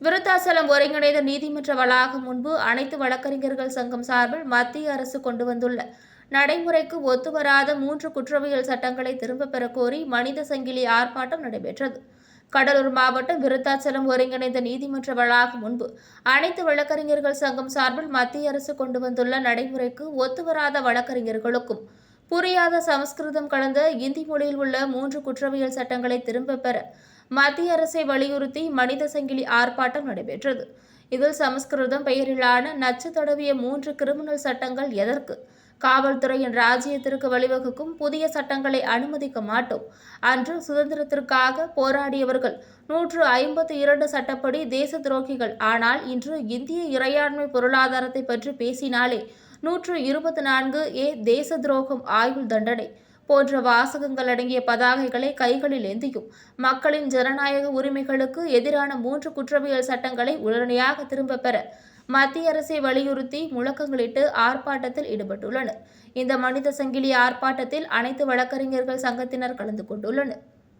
ஒருங்கிணைந்த நீதிமன்ற வளாகம் முன்பு அனைத்து வழக்கறிஞர்கள் சங்கம் சார்பில் மத்திய அரசு கொண்டு வந்துள்ள நடைமுறைக்கு ஒத்துவராத மூன்று குற்றவியல் சட்டங்களை திரும்பப் பெற கோரி மனித சங்கிலி ஆர்ப்பாட்டம் நடைபெற்றது. கடலூர் மாவட்டம் விருத்தாச்சலம் ஒருங்கிணைந்த நீதிமன்ற வளாகம் முன்பு அனைத்து வழக்கறிஞர்கள் சங்கம் சார்பில் மத்திய அரசு கொண்டு வந்துள்ள நடைமுறைக்கு ஒத்துவராத வழக்கறிஞர்களுக்கும் புரியாத சமஸ்கிருதம் கலந்த இந்தி மொழியில் உள்ள மூன்று குற்றவியல் சட்டங்களை திரும்பப் பெற மத்திய அரசை வலியுறுத்தி மனித சங்கிலி ஆர்ப்பாட்டம் நடைபெற்றது. இதில் சமஸ்கிருதம் பெயரிலான நச்சு தடவிய மூன்று கிரிமினல் சட்டங்கள் எதற்கு? காவல்துறையின் ராஜ்யத்திற்கு வழிவகுக்கும் புதிய சட்டங்களை அனுமதிக்க மாட்டோம். அன்று சுதந்திரத்திற்காக போராடியவர்கள் நூற்று ஐம்பத்தி இரண்டு சட்டப்படி தேச துரோகிகள். ஆனால் இன்று இந்திய இறையாண்மை பொருளாதாரத்தை பற்றி பேசினாலே நூற்று இருபத்தி நான்கு ஏ தேச துரோகம் ஆயுள் தண்டனை. போன்ற வாசகங்கள் அடங்கிய பதாகைகளை கைகளில் ஏந்தியும். மக்களின் ஜனநாயக உரிமைகளுக்கு எதிரான மூன்று குற்றவியல் சட்டங்களை உடனடியாக திரும்பப் பெற மத்திய அரசை வலியுறுத்தி முழக்கங்களிட்டு ஆர்ப்பாட்டத்தில் ஈடுபட்டுள்ளனர். இந்த மனித சங்கிலி ஆர்ப்பாட்டத்தில் அனைத்து வழக்கறிஞர்கள் சங்கத்தினர் கலந்து கொண்டுள்ளனர்.